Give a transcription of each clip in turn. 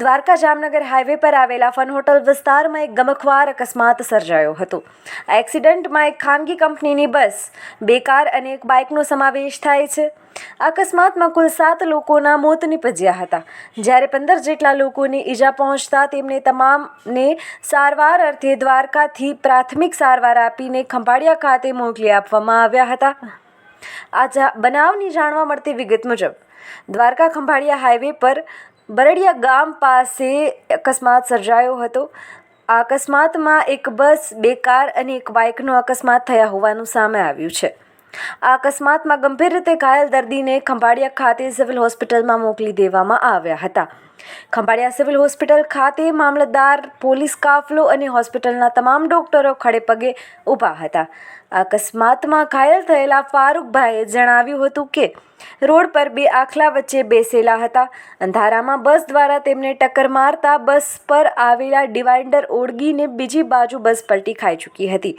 Dwarka Jamnagar highway પર આવેલા fun hotel વિસ્તારમાં એક ગમખવાર અકસ્માત સર્જાયો હતો. આ એક્સિડન્ટમાં એક ખાનગી કંપનીની બસ, બે કાર અને એક બાઇકનો સમાવેશ થાય છે. અકસ્માતમાં કુલ સાત લોકોના મોત નીપજ્યા હતા. જ્યારે પંદર જેટલા લોકોને ઈજા પહોંચતા તેમને તમામને સારવાર અર્થે દ્વારકાથી પ્રાથમિક સારવાર આપીને ખંભાળિયા ખાતે મોકલી આપવામાં આવ્યા હતા. આ બનાવની જાણવા મળતી વિગત મુજબ, દ્વારકા ખંભાળિયા હાઈવે પર બરડિયા ગામ પાસે અકસ્માત સર્જાયો હતો. આ અકસ્માતમાં એક બસ, બે કાર અને એક બાઇકનો અકસ્માત થયા હોવાનું સામે આવ્યું છે. આ અકસ્માતમાં ગંભીર રીતે ઘાયલ દર્દીને ખંભાળિયા ખાતે સિવિલ હોસ્પિટલમાં મોકલી દેવામાં આવ્યા હતા. ખંભાળિયા સિવિલ હોસ્પિટલ ખાતે મામલતદાર, પોલીસ કાફલો અને હોસ્પિટલના તમામ ડોક્ટરો ખડે પગે ઊભા હતા. અકસ્માતમાં ઘાયલ થયેલા ફારૂકભાઈએ જણાવ્યું હતું કે રોડ પર બે આખલા વચ્ચે બેસેલા હતા. અંધારામાં બસ દ્વારા તેમને ટક્કર મારતા બસ પર આવેલા ડિવાઇડર ઓળગીને બીજી બાજુ બસ પલટી ખાઈ ચૂકી હતી.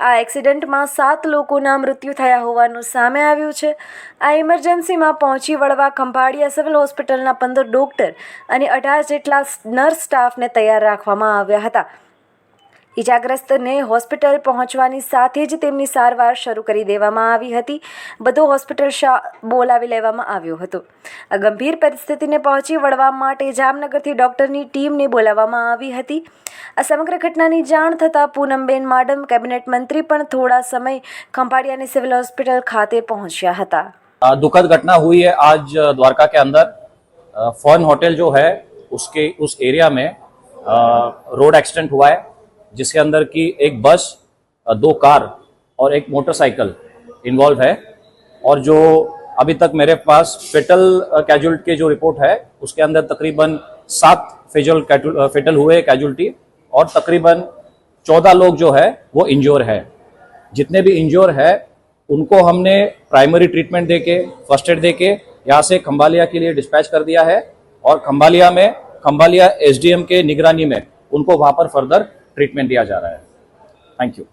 આ એક્સિડન્ટમાં સાત લોકોના મૃત્યુ થયા હોવાનું સામે આવ્યું છે. આ ઇમરજન્સીમાં પહોંચી વળવા ખંભાળિયા સિવિલ હોસ્પિટલના પંદર ડોક્ટર અને અઢાર જેટલા નર્સ સ્ટાફને તૈયાર રાખવામાં આવ્યા હતા. ઇજાગ્રસ્તને હોસ્પિટલ પહોંચવાની સાથે જ તેમની સારવાર શરૂ કરી દેવામાં આવી હતી બધો હોસ્પિટલ શા બોલાવી લેવામાં આવ્યો હતો આ ગંભીર પરિસ્થિતિને પહોંચી વળવા માટે જામનગરથી ડૉક્ટરની ટીમને બોલાવવામાં આવી હતી આ સમગ્ર ઘટનાની જાણ થતાં પૂનમબેન માડમ કેબિનેટ મંત્રી પણ થોડા સમય ખંભાળિયાની સિવિલ હોસ્પિટલ ખાતે પહોંચ્યા હતા अ, दुखद घटना हुई है आज अ, द्वारका के अंदर अ, फन होटल जो है उसके उस एरिया में अ, रोड एक्सीडेंट हुआ है जिसके अंदर की एक बस दो कार और एक मोटरसाइकिल इन्वॉल्व है। और जो अभी तक मेरे पास फेटल कैजुअल्टी के जो रिपोर्ट है, उसके अंदर तकरीबन सात फेजल फेटल हुए कैजुअल्टी और तकरीबन चौदह लोग जो है, वो इंजोर है। जितने भी इंजोर है, उनको हमने प्राइमरी ट्रीटमेंट देके फ़र्स्ट एड देके यहाँ से खम्बालिया के लिए डिस्पैच कर दिया है। और खम्बालिया में खम्बालिया एसडीएम के निगरानी में, उनको वहाँ पर फर्दर ट्रीटमेंट दिया जा रहा है थैंक यू